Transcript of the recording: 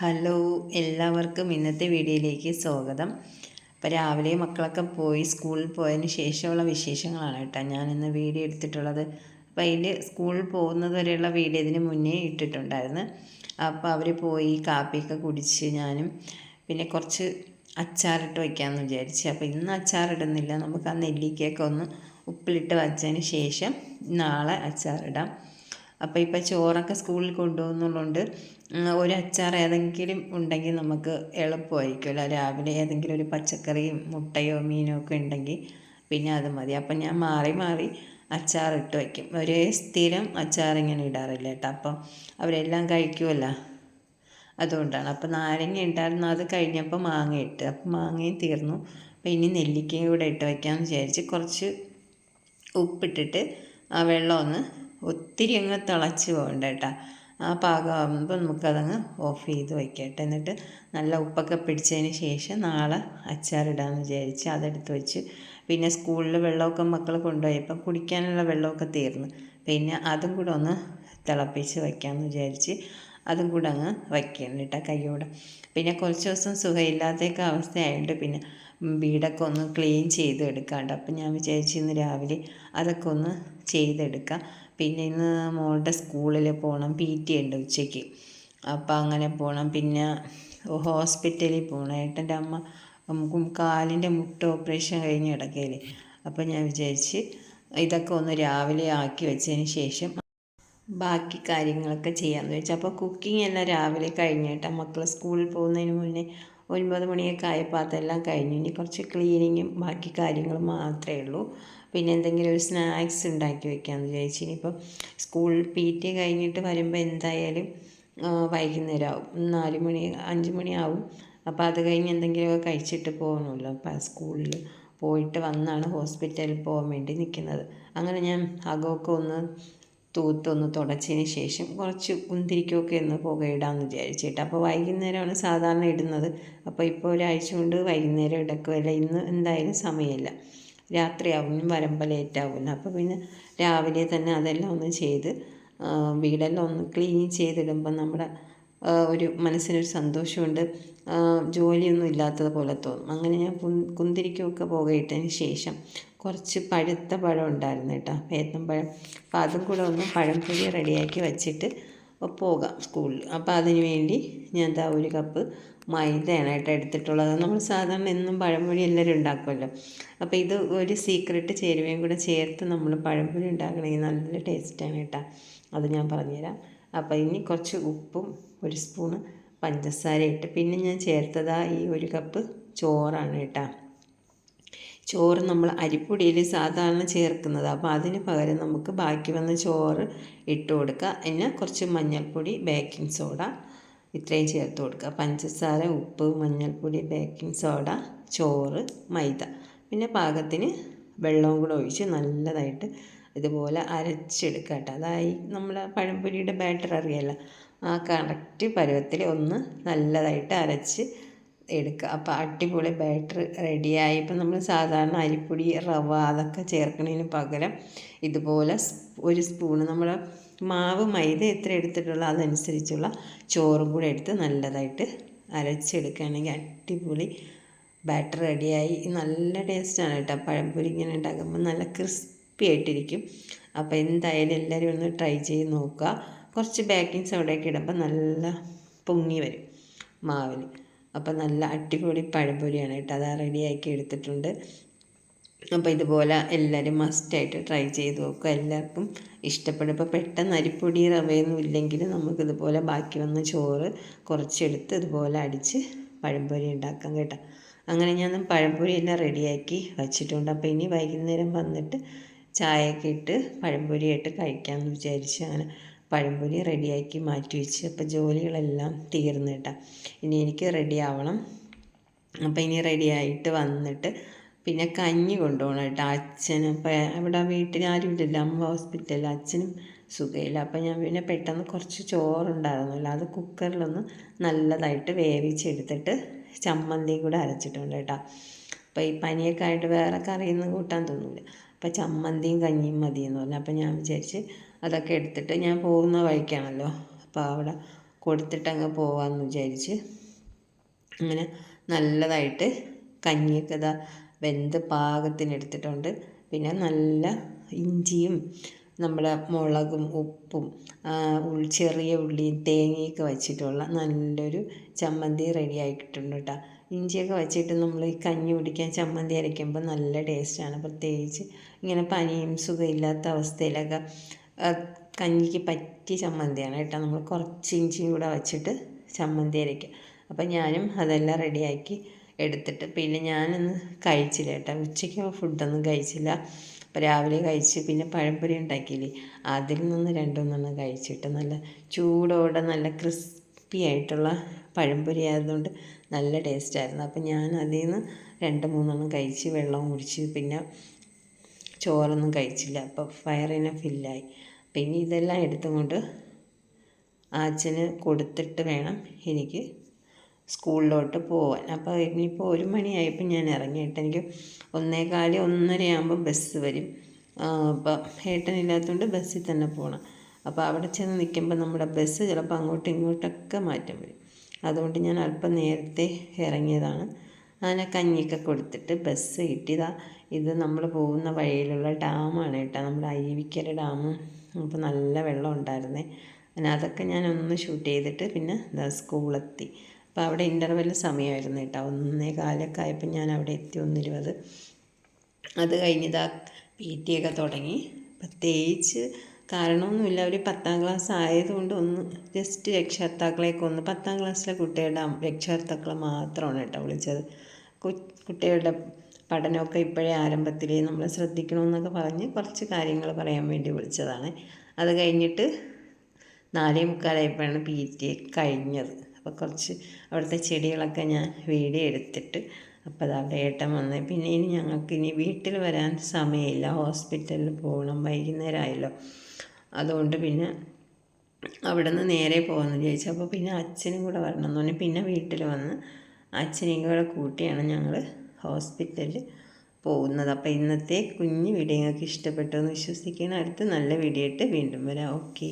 Hello എല്ലാവർക്കും ഇന്നത്തെ വീഡിയോയിലേക്ക് സ്വാഗതം. അപ്പോൾ രാവിലെ മക്കളൊക്കെ പോയി സ്കൂളിൽ പോയതിന് ശേഷമുള്ള വിശേഷങ്ങളാണ് കേട്ടോ. ഞാൻ ഇന്ന് വീഡിയോ എടുത്തിട്ടുള്ളത്. അപ്പോൾ അതിൽ സ്കൂളിൽ പോകുന്നത് വരെയുള്ള വീഡിയോ ഇതിന് മുന്നേ ഇട്ടിട്ടുണ്ടായിരുന്നു. അപ്പോൾ അവർ പോയി കാപ്പിയൊക്കെ കുടിച്ച് ഞാനും പിന്നെ കുറച്ച് അച്ചാറിട്ട് വയ്ക്കാമെന്ന് വിചാരിച്ചു. അപ്പോൾ ഇന്ന് അച്ചാറിടുന്നില്ല. നമുക്ക് ആ നെല്ലിക്കയൊക്കെ ഒന്ന് ഉപ്പിലിട്ട് വച്ചതിന് ശേഷം നാളെ അച്ചാറിടാം. അപ്പോൾ ഇപ്പോൾ ചോറൊക്കെ സ്കൂളിൽ കൊണ്ടുപോകുന്നുള്ളതുകൊണ്ട് ഒരു അച്ചാർ ഏതെങ്കിലും ഉണ്ടെങ്കിൽ നമുക്ക് എളുപ്പമായിരിക്കുമല്ലോ രാവിലെ ഏതെങ്കിലും ഒരു പച്ചക്കറിയും മുട്ടയോ മീനോ ഒക്കെ ഉണ്ടെങ്കിൽ പിന്നെ അത് മതി. അപ്പം ഞാൻ മാറി മാറി അച്ചാർ ഇട്ട് വയ്ക്കും ഒരേ സ്ഥിരം അച്ചാർ ഇങ്ങനെ ഇടാറില്ല കേട്ടോ. അപ്പം അവരെല്ലാം കഴിക്കുമല്ലോ അതുകൊണ്ടാണ്. അപ്പം നാരങ്ങ ഉണ്ടായിരുന്നു അത് കഴിഞ്ഞപ്പോൾ മാങ്ങ ഇട്ട്. അപ്പം മാങ്ങയും തീർന്നു. അപ്പം ഇനി നെല്ലിക്കയും കൂടെ ഇട്ട് വയ്ക്കാമെന്ന് വിചാരിച്ച് കുറച്ച് ഉപ്പിട്ടിട്ട് ആ വെള്ളം ഒന്ന് ഒത്തിരി അങ്ങ് തിളച്ച് പോകണ്ട കേട്ടോ. ആ പാകമാകുമ്പോൾ നമുക്കതങ്ങ് ഓഫ് ചെയ്ത് വയ്ക്കട്ടെ എന്നിട്ട് നല്ല ഉപ്പൊക്കെ പിടിച്ചതിന് ശേഷം നാളെ അച്ചാറിടാമെന്ന് വിചാരിച്ച് അതെടുത്ത് വെച്ച് പിന്നെ സ്കൂളിൽ വെള്ളമൊക്കെ മക്കൾ കൊണ്ടുപോയപ്പം കുടിക്കാനുള്ള വെള്ളമൊക്കെ തീർന്നു. പിന്നെ അതും കൂടെ ഒന്ന് തിളപ്പിച്ച് വയ്ക്കാമെന്ന് വിചാരിച്ച് അതും കൂടെ അങ്ങ് വയ്ക്കണം കേട്ടോ കയ്യോടെ. പിന്നെ കുറച്ച് ദിവസം സുഖമില്ലാത്തൊക്കെ അവസ്ഥയായതുകൊണ്ട് പിന്നെ വീടൊക്കെ ഒന്ന് ക്ലീൻ ചെയ്ത് എടുക്കാണ്ട് അപ്പം ഞാൻ വിചാരിച്ചു ഇന്ന് രാവിലെ അതൊക്കെ ഒന്ന് ചെയ്തെടുക്കാം. പിന്നെ ഇന്ന് മോളുടെ സ്കൂളിൽ പോകണം പി ടി ഉണ്ട് ഉച്ചയ്ക്ക്. അപ്പം അങ്ങനെ പോകണം. പിന്നെ ഹോസ്പിറ്റലിൽ പോകണം. ഏട്ടന്റെ അമ്മ കാലിന്റെ മുട്ട ഓപ്പറേഷൻ കഴിഞ്ഞ് കിടക്കുകയില്ലേ. അപ്പം ഞാൻ വിചാരിച്ച് ഇതൊക്കെ ഒന്ന് രാവിലെ ആക്കി വെച്ചതിന് ശേഷം ബാക്കി കാര്യങ്ങളൊക്കെ ചെയ്യാമെന്ന് വെച്ചാൽ അപ്പോൾ കുക്കിംഗ് എല്ലാം രാവിലെ കഴിഞ്ഞിട്ട്. മക്കൾ സ്കൂളിൽ പോകുന്നതിന് മുന്നേ ഒൻപത് മണിയൊക്കെ ആയപ്പോൾ അതെല്ലാം കഴിഞ്ഞു. ഇനി കുറച്ച് ക്ലീനിങ്ങും ബാക്കി കാര്യങ്ങളും മാത്രമേ ഉള്ളൂ. പിന്നെ എന്തെങ്കിലും ഒരു സ്നാക്സ് ഉണ്ടാക്കി വെക്കാമെന്ന് വിചാരിച്ചു. ഇനിയിപ്പം സ്കൂൾ പി ടി കഴിഞ്ഞിട്ട് വരുമ്പോൾ എന്തായാലും വൈകുന്നേരം ആവും നാല് മണി അഞ്ച് മണിയാവും അപ്പോൾ അത് കഴിഞ്ഞ് എന്തെങ്കിലുമൊക്കെ കഴിച്ചിട്ട് പോകണമല്ലോ അപ്പം സ്കൂളിൽ പോയിട്ട് വന്നാണ് ഹോസ്പിറ്റലിൽ പോകാൻ വേണ്ടി നിൽക്കുന്നത് അങ്ങനെ ഞാൻ അകമൊക്കെ ഒന്ന് തൂത്തൊന്ന് തുടച്ചതിന് ശേഷം കുറച്ച് കുന്തിരിക്കൊക്കെ ഒന്ന് പുകയിടാമെന്ന് വിചാരിച്ചിട്ട്. അപ്പോൾ വൈകുന്നേരമാണ് സാധാരണ ഇടുന്നത്. അപ്പോൾ ഇപ്പോൾ ഒരാഴ്ച കൊണ്ട് വൈകുന്നേരം ഇടക്കുമല്ല ഇന്ന് എന്തായാലും സമയമില്ല. രാത്രിയാവും വരമ്പ ലേറ്റാവുമല്ലോ അപ്പോൾ പിന്നെ രാവിലെ തന്നെ അതെല്ലാം ഒന്ന് ചെയ്ത് വീടെല്ലാം ഒന്ന് ക്ലീൻ ചെയ്തിടുമ്പോൾ നമ്മുടെ ഒരു മനസ്സിനൊരു സന്തോഷമുണ്ട്. ജോലിയൊന്നും ഇല്ലാത്തത് പോലെ തോന്നും. അങ്ങനെ ഞാൻ കുന്തിരിക്കമൊക്കെ പുകയിട്ടതിന് ശേഷം കുറച്ച് പഴുത്ത പഴം ഉണ്ടായിരുന്നു കേട്ടോ. പഴം. അപ്പോൾ അതും കൂടെ ഒന്ന് പഴംപൊരി റെഡിയാക്കി വെച്ചിട്ട് പോകാം സ്കൂളിൽ. അപ്പോൾ അതിന് വേണ്ടി ഞാൻ എന്താ ഒരു കപ്പ് മൈദയാണ് കേട്ടോ എടുത്തിട്ടുള്ളത്. നമ്മൾ സാധാരണ എന്നും പഴംപൊരി എല്ലാവരും ഉണ്ടാക്കുമല്ലോ. അപ്പോൾ ഇത് ഒരു സീക്രട്ട് ചേരുവയും കൂടെ ചേർത്ത് നമ്മൾ പഴംപൊരി ഉണ്ടാക്കണമെങ്കിൽ നല്ല ടേസ്റ്റാണ് കേട്ടോ. അത് ഞാൻ പറഞ്ഞുതരാം. അപ്പോൾ ഇനി കുറച്ച് ഉപ്പും ഒരു സ്പൂണ് പഞ്ചസാര ഇട്ട് പിന്നെ ഞാൻ ചേർത്തതാ ഈ ഒരു കപ്പ് ചോറാണ് കേട്ടോ. ചോറ് നമ്മൾ അരിപ്പൊടിയിൽ സാധാരണ ചേർക്കുന്നത്. അപ്പോൾ അതിന് പകരം നമുക്ക് ബാക്കി വന്ന ചോറ് ഇട്ട് കൊടുക്കുക. പിന്നെ കുറച്ച് മഞ്ഞൾപ്പൊടി ബേക്കിംഗ് സോഡ ഇത്രയും ചേർത്ത് കൊടുക്കുക. പഞ്ചസാര ഉപ്പ് മഞ്ഞൾപ്പൊടി ബേക്കിംഗ് സോഡ ചോറ് മൈദ. പിന്നെ പാകത്തിന് വെള്ളവും കൂടെ ഒഴിച്ച് നല്ലതായിട്ട് ഇതുപോലെ അരച്ചെടുക്കുക കേട്ടോ. അതായി നമ്മൾ പഴംപൊരിയുടെ ബാറ്റർ അറിയാമല്ലോ ആ കറക്റ്റ് പരുവത്തിൽ ഒന്ന് നല്ലതായിട്ട് അരച്ച് എടുക്കുക. അപ്പോൾ അടിപൊളി ബാറ്റർ റെഡിയായി ഇപ്പം നമ്മൾ സാധാരണ അരിപ്പൊടി റവ അതൊക്കെ ചേർക്കുന്നതിന് പകരം ഇതുപോലെ ഒരു സ്പൂണ് നമ്മൾ മാവ് മൈദ എത്ര എടുത്തിട്ടുള്ള അതനുസരിച്ചുള്ള ചോറും കൂടെ എടുത്ത് നല്ലതായിട്ട് അരച്ചെടുക്കുകയാണെങ്കിൽ അടിപൊളി ബാറ്റർ റെഡിയായി നല്ല ടേസ്റ്റാണ് കേട്ടോ. പഴംപൊരി ഇങ്ങനെ ഉണ്ടാക്കുമ്പോൾ നല്ല ക്രിസ്പി ആയിട്ടിരിക്കും അപ്പോൾ എന്തായാലും എല്ലാവരും ഒന്ന് ട്രൈ ചെയ്ത് നോക്കുക. കുറച്ച് ബേക്കിംഗ് സോഡയൊക്കെ ഇടുമ്പോൾ നല്ല പൊങ്ങി വരും മാവിൽ അപ്പോൾ നല്ല അടിപൊളി പഴംപൊരിയാണ് കേട്ടോ. അത് റെഡിയാക്കി എടുത്തിട്ടുണ്ട്. അപ്പോൾ ഇതുപോലെ എല്ലാവരും മസ്റ്റായിട്ട് ട്രൈ ചെയ്ത് നോക്കുക. എല്ലാവർക്കും ഇഷ്ടപ്പെടും. ഇപ്പോൾ പെട്ടെന്ന് അരിപ്പൊടി റവയൊന്നും ഇല്ലെങ്കിൽ നമുക്കിതുപോലെ ബാക്കി വന്ന ചോറ് കുറച്ചെടുത്ത് ഇതുപോലെ അടിച്ച് പഴംപൊരി ഉണ്ടാക്കാം കേട്ടോ. അങ്ങനെ ഞാൻ പഴംപൊരി എല്ലാം റെഡിയാക്കി വച്ചിട്ടുണ്ട്. അപ്പോൾ ഇനി വൈകുന്നേരം വന്നിട്ട് ചായയൊക്കെ ഇട്ട് പഴംപൊരിയായിട്ട് കഴിക്കാമെന്ന് വിചാരിച്ച് അങ്ങനെ പഴംപൊരി റെഡിയാക്കി മാറ്റി വെച്ച്. അപ്പോൾ ജോലികളെല്ലാം തീർന്നു കേട്ടോ. ഇനി എനിക്ക് റെഡിയാവണം. അപ്പോൾ ഇനി റെഡിയായിട്ട് വന്നിട്ട് പിന്നെ കഞ്ഞി കൊണ്ടുപോകണം കേട്ടോ അച്ഛനും. അപ്പം അവിടെ വീട്ടിൽ ആരും ഇല്ലല്ലോ അമ്മ ഹോസ്പിറ്റലിൽ. അച്ഛനും സുഖമില്ല അപ്പം ഞാൻ പിന്നെ പെട്ടെന്ന് കുറച്ച് ചോറുണ്ടായിരുന്നല്ലോ. അത് കുക്കറിലൊന്ന് നല്ലതായിട്ട് വേവിച്ചെടുത്തിട്ട് ചമ്മന്തി കൂടെ അരച്ചിട്ടുണ്ട് കേട്ടോ. അപ്പോൾ ഈ പനിയൊക്കെ ആയിട്ട് വേറെ കറിയൊന്നും കൂട്ടാൻ തോന്നില്ല അപ്പോൾ ചമ്മന്തിയും കഞ്ഞിയും മതിയെന്ന് പറഞ്ഞു. അപ്പം ഞാൻ വിചാരിച്ച് അതൊക്കെ എടുത്തിട്ട് ഞാൻ പോകുന്ന വഴിക്കാണല്ലോ. അപ്പോൾ അവിടെ കൊടുത്തിട്ട് അങ്ങ് പോവാമെന്ന് വിചാരിച്ച് അങ്ങനെ നല്ലതായിട്ട് കഞ്ഞിയൊക്കെ ഇതാ വെന്ത് പാകത്തിന് എടുത്തിട്ടുണ്ട്. പിന്നെ നല്ല ഇഞ്ചിയും നമ്മുടെ മുളകും ഉപ്പും ചെറിയ ഉള്ളിയും തേങ്ങയൊക്കെ വെച്ചിട്ടുള്ള നല്ലൊരു ചമ്മന്തി റെഡി ആയിട്ടുണ്ട് കേട്ടോ ഇഞ്ചിയൊക്കെ വെച്ചിട്ട് നമ്മൾ ഈ കഞ്ഞി കുടിക്കാൻ ചമ്മന്തി അരയ്ക്കുമ്പോൾ നല്ല ടേസ്റ്റാണ്. പ്രത്യേകിച്ച് ഇങ്ങനെ പനിയും സുഖമില്ലാത്ത അവസ്ഥയിലൊക്കെ കഞ്ഞിക്ക് പറ്റിയ ചമ്മന്തിയാണ് കേട്ടോ. നമ്മൾ കുറച്ച് ഇഞ്ചിയും കൂടെ വെച്ചിട്ട് ചമ്മന്തി അരയ്ക്കുക. അപ്പം ഞാനും അതെല്ലാം റെഡിയാക്കി എടുത്തിട്ട് പിന്നെ ഞാനൊന്ന് കഴിച്ചില്ല കേട്ടോ. ഉച്ചയ്ക്ക് ഫുഡൊന്നും കഴിച്ചില്ല. അപ്പോൾ രാവിലെ കഴിച്ച് പിന്നെ പഴംപൊരി ഉണ്ടാക്കിയില്ലേ അതിൽ നിന്ന് രണ്ടുമൂന്നെണ്ണം കഴിച്ചിട്ട് നല്ല ചൂടോടെ നല്ല ക്രിസ്പി ആയിട്ടുള്ള പഴംപൊരി ആയതുകൊണ്ട് നല്ല ടേസ്റ്റായിരുന്നു അപ്പം ഞാൻ അതിൽ നിന്ന് രണ്ട് മൂന്നെണ്ണം കഴിച്ച് വെള്ളം കുടിച്ച് പിന്നെ ചോറൊന്നും കഴിച്ചില്ല. അപ്പോൾ ഫയറിനെ ഫില്ലായി പിന്നെ ഇതെല്ലാം എടുത്തുകൊണ്ട് അച്ഛന് കൊടുത്തിട്ട് വേണം എനിക്ക് സ്കൂളിലോട്ട് പോവാൻ. അപ്പോൾ ഇനിയിപ്പോൾ ഒരു മണിയായപ്പോൾ ഞാൻ ഇറങ്ങിയിട്ട് എനിക്ക് ഒന്നേകാൽ ഒന്നരയാകുമ്പോൾ ബസ് വരും. അപ്പം ഏട്ടനില്ലാത്തതുകൊണ്ട് ബസ്സിൽ തന്നെ പോകണം അപ്പോൾ അവിടെ ചെന്ന് നിൽക്കുമ്പോൾ നമ്മുടെ ബസ് ചിലപ്പോൾ അങ്ങോട്ടും ഇങ്ങോട്ടൊക്കെ മാറ്റം വരും. അതുകൊണ്ട് ഞാൻ അല്പം നേരത്തെ ഇറങ്ങിയതാണ്. അങ്ങനെ കഞ്ഞിയൊക്കെ കൊടുത്തിട്ട് ബസ് കിട്ടിയതാ. ഇത് നമ്മൾ പോകുന്ന വഴിയിലുള്ള ഡാമാണ് കേട്ടോ. നമ്മുടെ അരുവിക്കര ഡാമും അപ്പോൾ നല്ല വെള്ളം ഉണ്ടായിരുന്നേ. അങ്ങനെ അതൊക്കെ ഞാൻ ഒന്ന് ഷൂട്ട് ചെയ്തിട്ട് പിന്നെ സ്കൂളെത്തി അപ്പോൾ അവിടെ ഇന്റർവെൽ സമയമായിരുന്നു കേട്ടോ. ഒന്നേ കാലൊക്കെ ആയപ്പോൾ ഞാൻ അവിടെ എത്തി ഒന്നിരുപത്. അത് കഴിഞ്ഞിതാ പി ടി ഒക്കെ തുടങ്ങി. പ്രത്യേകിച്ച് കാരണമൊന്നുമില്ല. അവർ പത്താം ക്ലാസ് ആയതുകൊണ്ട് ഒന്ന് ജസ്റ്റ് രക്ഷകർത്താക്കളെയൊക്കെ ഒന്ന് പത്താം ക്ലാസ്സിലെ കുട്ടികളുടെ രക്ഷകർത്താക്കളെ മാത്രമാണ് കേട്ടോ വിളിച്ചത്. കുട്ടികളുടെ പഠനമൊക്കെ ഇപ്പോഴേ ആരംഭത്തിൽ നമ്മൾ ശ്രദ്ധിക്കണമെന്നൊക്കെ പറഞ്ഞ് കുറച്ച് കാര്യങ്ങൾ പറയാൻ വേണ്ടി വിളിച്ചതാണ്. അത് കഴിഞ്ഞിട്ട് നാലേ മുക്കാലായപ്പോഴാണ് പി ടി കഴിഞ്ഞത്. അപ്പോൾ കുറച്ച് അവിടുത്തെ ചെടികളൊക്കെ ഞാൻ വീഡിയോ എടുത്തിട്ട് അപ്പോൾ അവിടെ ഏട്ടൻ വന്ന് പിന്നെ ഇനി ഞങ്ങൾക്ക് ഇനി വീട്ടിൽ വരാൻ സമയമില്ല ഹോസ്പിറ്റലിൽ പോകണം വൈകുന്നേരമായല്ലോ. അതുകൊണ്ട് പിന്നെ അവിടെ നിന്ന് നേരെ പോകുമെന്ന് ചോദിച്ചു അപ്പോൾ പിന്നെ അച്ഛനും കൂടെ വരണം എന്ന് പറഞ്ഞാൽ പിന്നെ വീട്ടിൽ വന്ന് അച്ഛനെയും കൂടെ കൂട്ടിയാണ് ഞങ്ങൾ ഹോസ്പിറ്റലിൽ പോകുന്നത്. അപ്പോൾ ഇന്നത്തെ കുഞ്ഞ് വീഡിയോ നിങ്ങൾക്ക് ഇഷ്ടപ്പെട്ടു എന്ന് വിശ്വസിക്കണം അടുത്ത് നല്ല വീഡിയോ ഇട്ട് വീണ്ടും വരാം. ഓക്കെ.